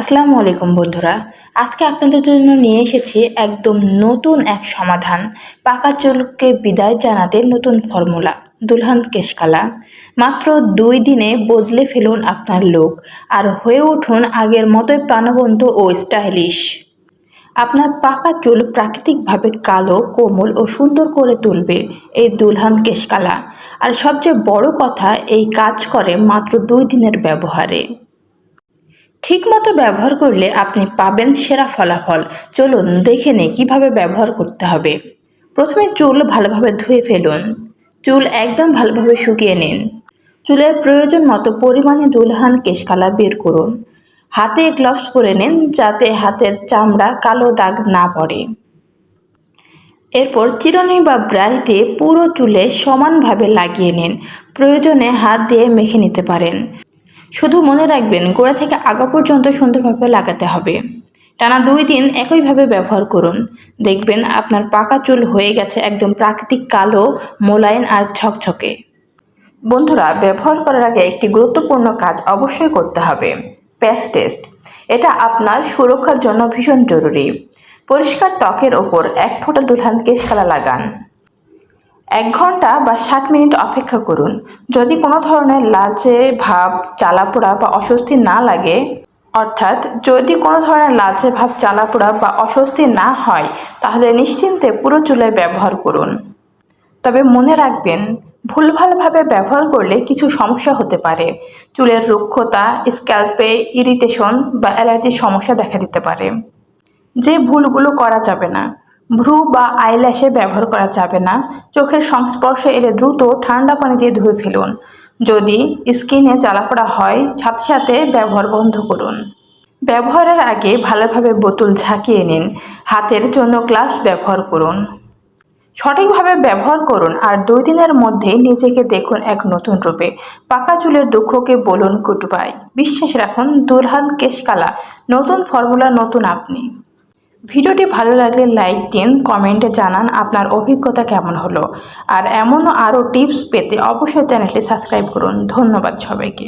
আসসালামু আলাইকুম বন্ধুরা। আজকে আপনাদের জন্য নিয়ে এসেছি একদম নতুন এক সমাধান। পাকা চুলকে বিদায় জানাতে নতুন ফর্মুলা, দুলহান কেশকালা। মাত্র দুই দিনে বদলে ফেলুন আপনার লোক আর হয়ে উঠুন আগের মতোই প্রাণবন্ত ও স্টাইলিশ আপনার পাকা চুল প্রাকৃতিকভাবে কালো, কোমল ও সুন্দর করে তুলবে এই দুলহান কেশকালা। আর সবচেয়ে বড় কথা, এই কাজ করে মাত্র দুই দিনের ব্যবহারে। ঠিকমতো ব্যবহার করলে আপনি পাবেন সেরা ফলাফল। চলুন দেখে নে কীভাবে ব্যবহার করতে হবে। প্রথমে চুল ভালোভাবে ধুয়ে ফেলুন। চুল একদম ভালোভাবে শুকিয়ে নিন। চুলের প্রয়োজন মতো পরিমাণে দুলহান কেশকালা বের করুন। হাতে গ্লাভস পরে নিন যাতে হাতের চামড়া কালো দাগ না পড়ে। এরপর চিরুনি বা ব্রাশ দিয়ে পুরো চুলে সমানভাবে লাগিয়ে নিন। প্রয়োজনে হাত দিয়ে মেখে নিতে পারেন। শুধু মনে রাখবেন, গোড়া থেকে আগা পর্যন্ত সুন্দরভাবে লাগাতে হবে। টানা দুই দিন একইভাবে ব্যবহার করুন। দেখবেন আপনার পাকা চুল হয়ে গেছে একদম প্রাকৃতিক কালো, মোলায়েম আর ঝকঝকে। বন্ধুরা, ব্যবহার করার আগে একটি গুরুত্বপূর্ণ কাজ অবশ্যই করতে হবে। Patch test. এটা আপনার সুরক্ষার জন্য ভীষণ জরুরি। পরিষ্কার ত্বকের ওপর এক ফোঁটা দুলহান কেশকালা লাগান। এক ঘণ্টা বা ষাট মিনিট অপেক্ষা করুন। যদি কোনো ধরনের লালচে ভাব, জ্বালাপোড়া বা অস্বস্তি না লাগে, অর্থাৎ যদি কোনো ধরনের লালচে ভাব, জ্বালাপোড়া বা অস্বস্তি না হয়, তাহলে নিশ্চিন্তে পুরো চুলে ব্যবহার করুন। তবে মনে রাখবেন, ভুলভালভাবে ব্যবহার করলে কিছু সমস্যা হতে পারে। চুলের রুক্ষতা, স্ক্যাল্পে ইরিটেশন বা অ্যালার্জির সমস্যা দেখা দিতে পারে। যে ভুলগুলো করা যাবে না। ভ্রু বা আইল্যাশে ব্যবহার করা যাবে না। চোখের সংস্পর্শে এলে দ্রুত ঠান্ডা পানি দিয়ে ধুয়ে ফেলুন। যদি স্কিনে জ্বালাপোড়া হয়, সাথে সাথে ব্যবহার বন্ধ করুন। ব্যবহারের আগে ভালোভাবে বোতল ঝাঁকিয়ে নিন। হাতের জন্য গ্লাভস ব্যবহার করুন। সঠিকভাবে ব্যবহার করুন আর দুই দিনের মধ্যেই নিজেকে দেখুন এক নতুন রূপে। পাকা চুলের দুঃখকে বলুন গুডবাই বিশ্বাস রাখুন, দুলহান কেশকালা, নতুন ফর্মুলা, নতুন আপনি। ভিডিওটি ভালো লাগলে লাইক দিন, কমেন্টে জানান আপনার অভিজ্ঞতা কেমন হলো। আর এমনও আরও টিপস পেতে অবশ্যই চ্যানেলটি সাবস্ক্রাইব করুন। ধন্যবাদ সবাইকে।